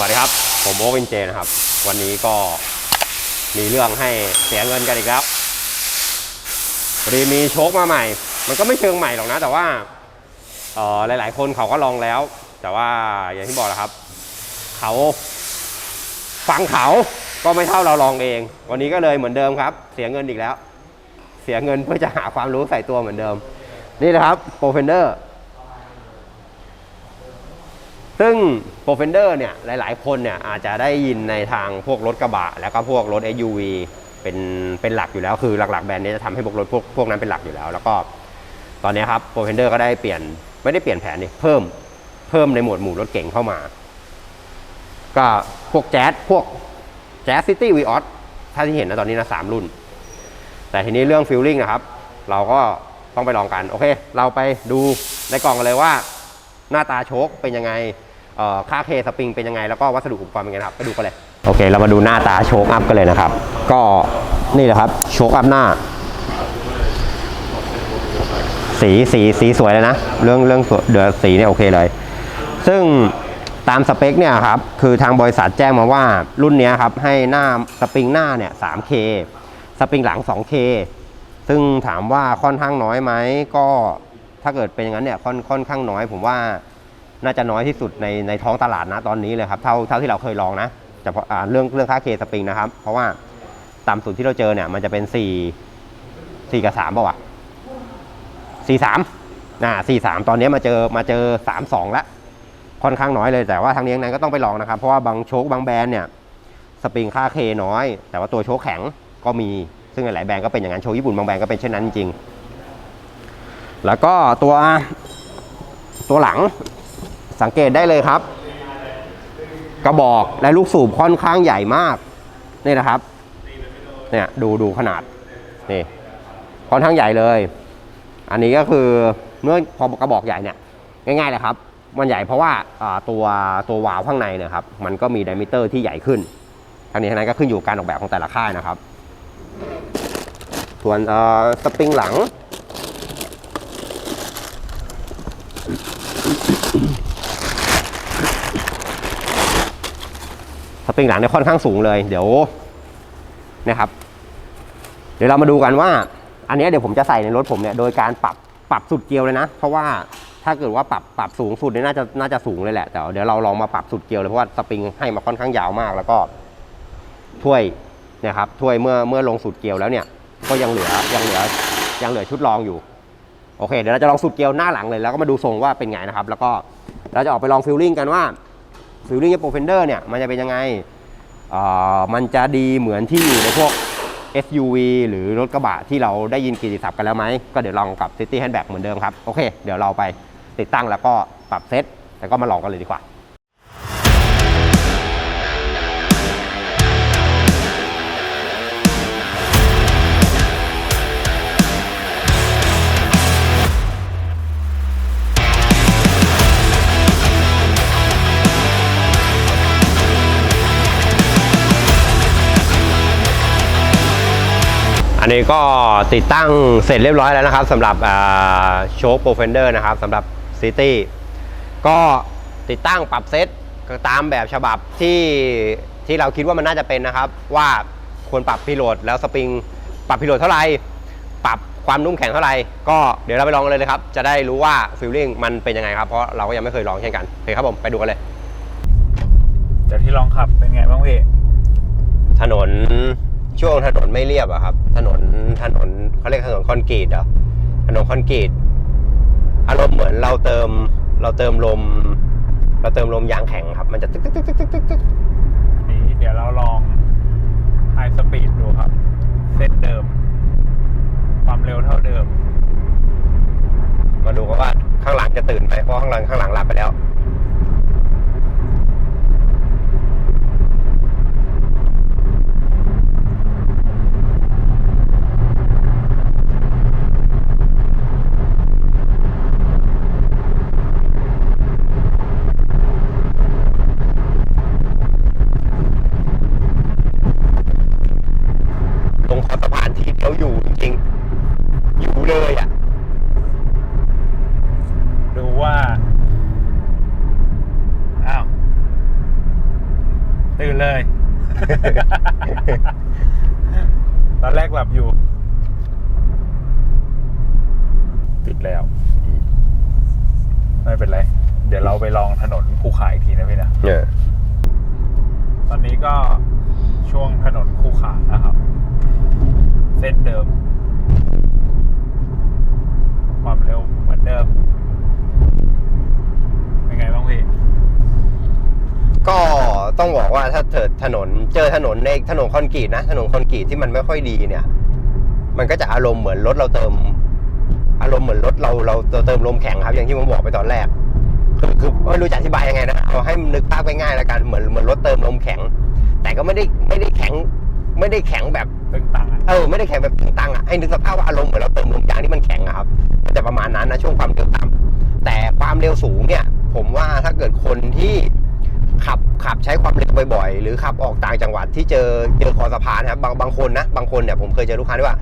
วัสดีครับ ผมโอเวนเจนะครับ วันนี้ก็มีเรื่องให้เสียเงินกันอีกแล้วพอดีมีโชคมาใหม่ มันก็ไม่เชิงใหม่หรอกนะ แต่ว่าเออหลาย ๆ คนเขาก็ลองแล้ว แต่ว่าอย่างที่บอกแหละครับ เขาฟังเขาก็ไม่เท่าเราลองเอง วันนี้ก็เลยเหมือนเดิมครับ เสียเงินอีกแล้ว เสียเงินเพื่อจะหาความรู้ใส่ตัวเหมือนเดิม นี่นะครับโปรเฟนเดอร์ ซึ่งโปรเฟนเดอร์เนี่ยหลาย ๆ คนเนี่ยอาจจะได้ยินในทางพวกรถกระบะ แล้วก็พวกรถ SUV เป็นเป็นหลักอยู่แล้วคือหลัก ๆ แบรนด์นี้จะทำให้พวกรถพวกพวกนั้นเป็นหลักอยู่แล้ว แล้วก็ตอนนี้ครับโปรเฟนเดอร์ก็ได้เปลี่ยนไม่ได้เปลี่ยนแผนนี่เพิ่มเพิ่มในหมวดหมู่รถเก่งเข้ามา ก็พวกแจ๊สพวกแจ๊สซิตี้วีออสถ้าที่เห็นนะตอนนี้นะสามรุ่น แต่ทีนี้เรื่องฟิลลิ่งนะครับ เราก็ต้องไปลองกัน โอเค เราไปดูในกล่องกันเลยว่า หน้าตาโชคเป็นยังไง ค่าเคสปริงเป็นยังไง แล้วก็วัสดุอุปกรณ์เป็นยังไงครับไปดูกันเลย โอเค เรามาดูหน้าตาโชคอัพกันเลยนะครับ ก็นี่แหละครับโชคอัพหน้า สีสีสีสวยเลยนะ เรื่องเรื่องเดือสีเนี่ยโอเคเลย ซึ่งตามสเปคเนี่ยครับคือทางบริษัทแจ้งมาว่ารุ่นนี้ครับให้หน้าสปริงหน้าเนี่ย 3K สปริงหลัง 2K ซึ่งถามว่าค่อนข้างน้อยไหมก็ถ้าเกิดเป็นอย่างนั้นเนี่ยค่อนค่อนข้างน้อย ผมว่า น่าจะน้อยที่สุดในในท้องตลาดนะตอนนี้เลยครับเท่าเท่าที่เราเคยลองนะเฉพาะอ่เรื่องเรื่องค่าเคสปริงนะครับ เพราะว่าต่ำสุดที่เราเจอเนี่ยมันจะเป็น 4 4 กับ3ป่าวะ4 3นะ4 3 ตอนนี้มาเจอมาเจอ 3 2แล้วค่อนข้างน้อยเลยแต่ว่าทางนี้ทางนั้นก็ต้องไปลองนะครับ เพราะว่าบางโชคบางแบรนด์เนี่ยสปริงค่าเคน้อย แต่ว่าตัวโชคแข็งก็มีซึ่งหลายแบรนด์ก็เป็นอย่างนั้นโชคญี่ปุ่นบางแบรนด์ก็เป็นเช่นนั้นจริง แล้วก็ตัวตัวหลัง สังเกตได้เลยครับ กระบอกและลูกสูบค่อนข้างใหญ่มาก นี่นะครับ เนี่ยดูดูขนาด นี่ค่อนข้างใหญ่เลย อันนี้ก็คือเมื่อพอกระบอกใหญ่เนี่ย ง่ายๆเลยครับ มันใหญ่เพราะว่าตัวตัววาล์วข้างในเนะครับ มันก็มีไดมิเตอร์ที่ใหญ่ขึ้นทางนี้ทางนั้นก็ขึ้นอยู่การออกแบบของแต่ละค่ายนะครับส่วนสปริงหลัง ปริงหลังเนี่ยค่อนข้างสูงเลย เดี๋ยวนะครับ เดี๋ยวเรามาดูกันว่า อันนี้เดี๋ยวผมจะใส่ในรถผมเนี่ยโดยการปรับปรับสุดเกลียวเลยนะ เพราะว่าถ้าเกิดว่าปรับปรับสูงสุดเนี่ยน่าจะน่าจะสูงเลยแหละแต่เดี๋ยวเราลองมาปรับสุดเกลียวเลยเพราะว่าสปริงให้มาค่อนข้างยาวมาก แล้วก็ถ้วยนะครับถ้วยเมื่อเมื่อลงสุดเกลียวแล้วเนี่ย ก็ยังเหลือยังเหลือยังเหลือชุดรองอยู่โอเคเดี๋ยวเราจะลองสุดเกลียวหน้าหลังเลยแล้วก็มาดูทรงว่าเป็นไงนะครับ แล้วก็เราจะออกไปลองฟิลลิ่งกันว่า ฟิลลิ่งยาโปรเฟนเดอร์เนี่ยมันจะเป็นยังไงอ่อมันจะดีเหมือนที่อยู่ในพวก SUV หรือรถกระบะที่เราได้ยินกิตติศัพท์กันแล้วไหม ก็เดี๋ยวลองกับ City Handbag เหมือนเดิมครับ โอเค เดี๋ยวเราไปติดตั้งแล้วก็ปรับเซตแล้วก็มาลองกันเลยดีกว่า อันนี้ก็ติดตั้งเสร็จเรียบร้อยแล้วนะครับสำหรับโชคโปรเฟนเดอร์นะครับสำหรับซิตี้ก็ติดตั้งปรับเซตก็ตามแบบฉบับที่ที่เราคิดว่ามันน่าจะเป็นนะครับ ว่าควรปรับพิโหลดแล้วสปริงปรับพิโหลดเท่าไหร่ปรับความนุ่มแข็งเท่าไหร่ก็เดี๋ยวเราไปลองกันเลยนะครับ จะได้รู้ว่าฟิลลิ่งมันเป็นยังไงครับ เพราะเราก็ยังไม่เคยลองเช่นกันโอเคครับผมไปดูกันเลยเดี๋ยวที่ลองขับเป็นไงบ้างพี่ถนน ช่วงถนนไม่เรียบอะครับ ถนนถนนเขาเรียกถนนคอนกรีตเหรอถนนคอนกรีตอารมณ์เหมือนเราเติมเราเติมลม เราเติมลมยางแข็งครับ มันจะตึกตึกตึกตึกตึกตึกตึกนี้เดี๋ยวเราลองไฮสปีดดูครับ เส้นเดิม ความเร็วเท่าเดิม มาดูกันว่าข้างหลังจะตื่นไหมเพราะข้างหลังข้างหลังหลับไปแล้ว เลย ตอนแรกหลับอยู่ ติดแล้ว ไม่เป็นไร เดี๋ยวเราไปลองถนนคูขาอีกทีนะพี่นะเนี่ยตอนนี้ก็ช่วงถนนคูขานะครับ เส้นเดิม ความเร็วเหมือนเดิม เป็นไงบ้างพี่ ก็ต้องบอกว่าถ้าเถิดถนนเจอถนนในถนนคอนกรีตนะถนนคอนกรีตที่มันไม่ค่อยดีเนี่ย มันก็จะอารมณ์เหมือนรถเราเติม อารมณ์เหมือนรถเราเราเราเติมลมแข็งครับ อย่างที่ผมบอกไปตอนแรกคือคือไม่รู้จะอธิบายยังไงนะเอาให้นึกภาพง่ายๆแล้วกันเหมือนเหมือนรถเติมลมแข็ง แต่ก็ไม่ได้ไม่ได้แข็ง ไม่ได้แข็งแบบตึงตังอะเออไม่ได้แข็งแบบตึงตังอะให้นึกสภาพว่าอารมณ์เหมือนเราเติมลมยางที่มันแข็งอะครับมันจะประมาณนั้นนะช่วงความเร็วต่ำแต่ความเร็วสูงเนี่ย ผมว่าถ้าเกิดคนที่ ขับขับใช้ความเร็วบ่อยๆ หรือขับออกต่างจังหวัดที่เจอเจอคอสะพานนะครับบางบางคนนะบางคนเนี่ยผมเคยเจอลูกค้าที่ว่า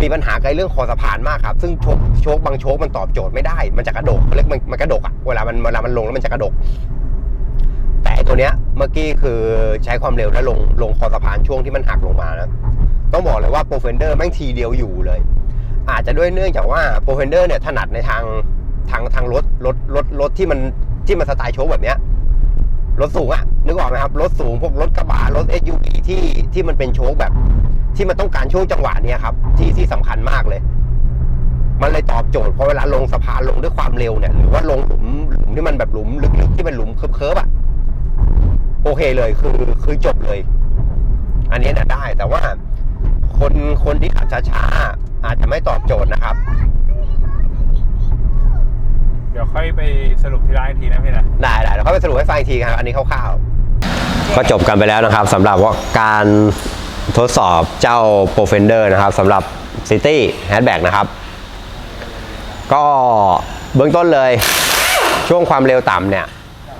มีปัญหากับเรื่องคอสะพานมากครับซึ่งโชคโชคบางโชคมันตอบโจทย์ไม่ได้ มันจะกระดกเขาเรียกมันมันกระดกอะเวลามันเวลามันลงแล้วมันจะกระดก แต่ตัวเนี้ยเมื่อกี้คือใช้ความเร็วแล้วลงลงคอสะพานช่วงที่มันหักลงมานะต้องบอกเลยว่าโปรเฟนเดอร์แม่งทีเดียวอยู่เลย อาจจะด้วยเนื่องจากว่าโปรเฟนเดอร์เนี่ยถนัดในทางทางทางรถรถรถรถที่มันที่มันสไตล์โชว์แบบเนี้ย รถสูงอะนึกออกไหมครับ รถสูงพวกรถกระบะรถ SUV ที่ที่มันเป็นโชว์แบบ ที่มันต้องการช่วงจังหวะเนี้ยครับ ที่ที่สำคัญมากเลย มันเลยตอบโจทย์พอเวลาลงสะพานลงด้วยความเร็วเนี่ย หรือว่าลงหลุมหลุมที่มันแบบหลุมลึกๆที่เป็นหลุมเคิร์ฟๆอะโอเคเลยคือคือจบเลย อันนี้เนี่ยได้แต่ว่าคนคนที่ขับช้าๆอาจจะไม่ตอบโจทย์นะครับ ดี๋ยวค่อยไปสรุปที่ร้านอีกทีนะพี่นะ ได้ได้เดี๋ยวเขาไปสรุปให้ฟังอีกทีครับอันนี้คร่าวๆก็จบกันไปแล้วนะครับสำหรับว่าการทดสอบเจ้า p r o f e n d e r นะครับสำหรับ City Hatchback นะครับ ก็เบื้องต้นเลยช่วงความเร็วต่ำเนี่ย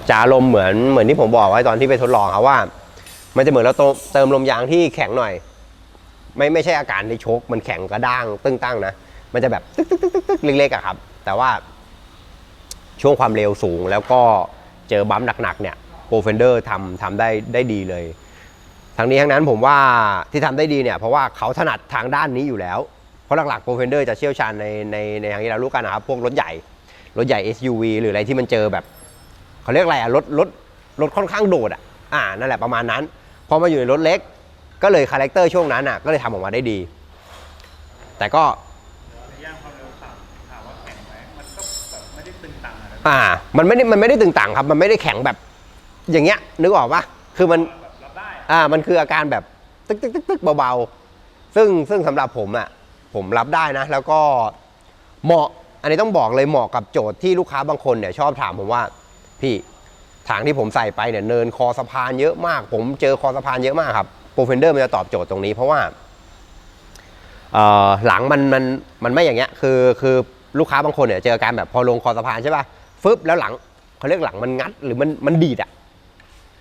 จะอารมณ์เหมือนเหมือนที่ผมบอกไว้ตอนที่ไปทดลองครับว่า มันจะเหมือนเราเติมลมยางที่แข็งหน่อย ไม่ไม่ใช่อาการในโชคมันแข็งกระด้างตึ้งตั้งนะ มันจะแบบตึ๊กตึ๊กตึ๊กตึ๊กเล็กๆอะครับ แต่ว่า ช่วงความเร็วสูง แล้วก็เจอบัมป์หนักๆเนี่ยโปรเฟนเดอร์ทำทำได้ได้ดีเลย ทั้งนี้ทั้งนั้นผมว่าที่ทำได้ดีเนี่ยเพราะว่าเขาถนัดทางด้านนี้อยู่แล้ว เพราะหลักๆโปรเฟนเดอร์จะเชี่ยวชาญในในในทางที่เรารู้กันนะครับพวกรถใหญ่ รถใหญ่ SUV หรืออะไรที่มันเจอแบบเขาเรียกอะไรอะรถรถรถค่อนข้างโดดอะอ่านั่นแหละประมาณนั้นพอมาอยู่ในรถเล็ก ก็เลยคาแรคเตอร์ช่วงนั้นอะก็เลยทำออกมาได้ดี แต่ก็ อะนะอ่า มันไม่ได้มันไม่ได้ตึงต่างครับ มันไม่ได้แข็งแบบ อย่างเงี้ย นึกออกปะคือมันแบบรับได้อ่า มันคืออาการแบบตึกตึกตึกตึกเบาๆ ซึ่งซึ่งสำหรับผมอะ่ะ ผมรับได้นะ แล้วก็เหมาะ อันนี้ต้องบอกเลยเหมาะกับโจทย์ที่ลูกค้าบางคนเนี่ยชอบถามผมว่า พี่ทางที่ผมใส่ไปเนี่ยเนินคอสะพานเยอะมาก ผมเจอคอสะพานเยอะมากครับโปรเฟนเดอร์มันจะตอบโจทย์ตรงนี้ เพราะว่าเอ่อหลังมันมันมันไม่อย่างเงี้ยคือคือลูกค้าบางคนเนี่ยเจออาการแบบพอลงคอสะพานใช่ป่ะ ฟึบแล้วหลังเขาเรียกหลังมันงัดหรือมันมันดีดอะ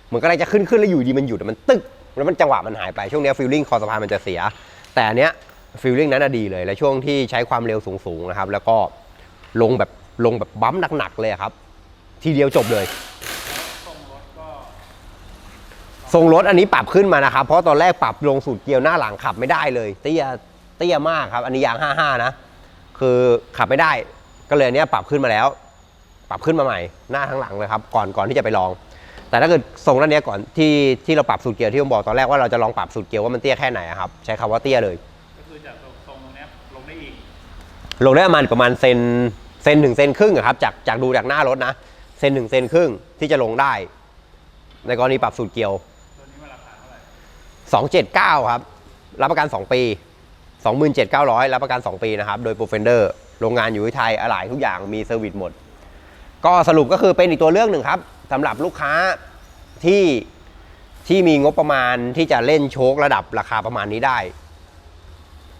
เหมือนกำลังจะขึ้นขึ้นแล้วอยู่ดีมันหยุดมันตึกแล้วมันจังหวะมันหายไปช่วงนี้ฟีลลิ่งคอสะพานมันจะเสีย แต่อันเนี้ยฟีลลิ่งนั้นน่ะดีเลย และช่วงที่ใช้ความเร็วสูงๆนะครับ แล้วก็ลงแบบลงแบบบั๊มหนักๆเลยครับ ทีเดียวจบเลยทรงรถอันนี้ปรับขึ้นมานะครับ เพราะตอนแรกปรับลงสูตรเกียร์หน้าหลังขับไม่ได้เลยเตี้ยเตี้ยมากครับ อันนี้ยาง 55 นะ คือขับไม่ได้ ก็เลยอันเนี้ยปรับขึ้นมาแล้ว ปรับขึ้นมาใหม่หน้าทั้งหลังเลยครับก่อนก่อนที่จะไปลอง แต่ถ้าเกิดทรงด้านเนี้ยก่อนที่ที่เราปรับสูตรเกียร์ที่ผมบอกตอนแรกว่าเราจะลองปรับสูตรเกียร์ว่ามันเตี้ยแค่ไหนอะครับใช้คำว่าเตี้ยเลย ก็คือจากทรงตรงเนี้ยลงได้อีกลงได้ประมาณประมาณเซนเซนถึงเซนครึ่งอะครับจากจากดูจากหน้ารถนะเซนถึงเซนครึ่งที่จะลงได้ ในกรณีปรับสูตรเกียวตัวนี้มันราคาเท่าไหร่279ครับรับประกัน 2 ปี 27,900 รับประกัน 2 ปีนะครับ โดย p r o f e n d e r โรงงานอยู่ที่ไทย อะไหล่ทุกอย่างมีเซอร์วิสหมด ก็สรุปก็คือเป็นอีกตัวเลือกหนึ่งครับสำหรับลูกค้าที่ที่มีงบประมาณที่จะเล่นโชคระดับราคาประมาณนี้ได้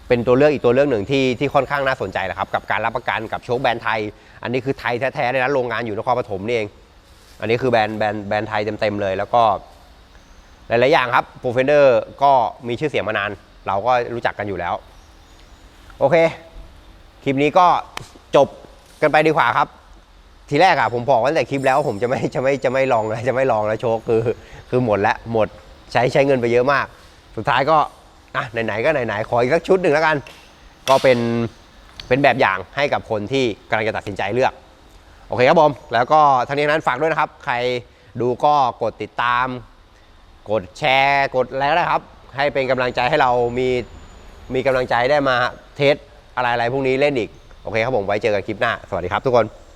เป็นตัวเลือกอีกตัวเลือกหนึ่งที่ที่ค่อนข้างน่าสนใจนะครับ กับการรับประกันกับโชคแบรนด์ไทย อันนี้คือไทยแท้ๆเลยนะโรงงานอยู่นครปฐมนี่เอง อันนี้คือแบรนด์แบรนด์แบรนด์ไทยเต็มๆเลย แล้วก็หลายๆอย่างครับโปรเฟนเดอร์ก็มีชื่อเสียงมานาน เราก็รู้จักกันอยู่แล้ว โอเค คลิปนี้ก็จบกันไปดีกว่าครับ ทีแรกอะผมบอกว่าตั้งแต่คลิปแล้วว่าผมจะไม่จะไม่จะไม่ลองเลยจะไม่ลองแล้วโชคคือคือหมดแล้วหมดใช้ใช้เงินไปเยอะมาก สุดท้ายก็อะไหนๆก็ไหนๆขออีกสักชุดหนึ่งแล้วกัน ก็เป็นเป็นแบบอย่างให้กับคนที่กำลังจะตัดสินใจเลือก โอเคครับผม แล้วก็ทั้งนี้นั้นฝากด้วยนะครับ ใครดูก็กดติดตาม กดแชร์กดอะไรก็ได้ครับ ให้เป็นกำลังใจให้เรามีมีกำลังใจได้มาเทสอะไรๆพวกนี้เล่นอีก โอเคครับผมไว้เจอกันคลิปหน้า สวัสดีครับทุกคน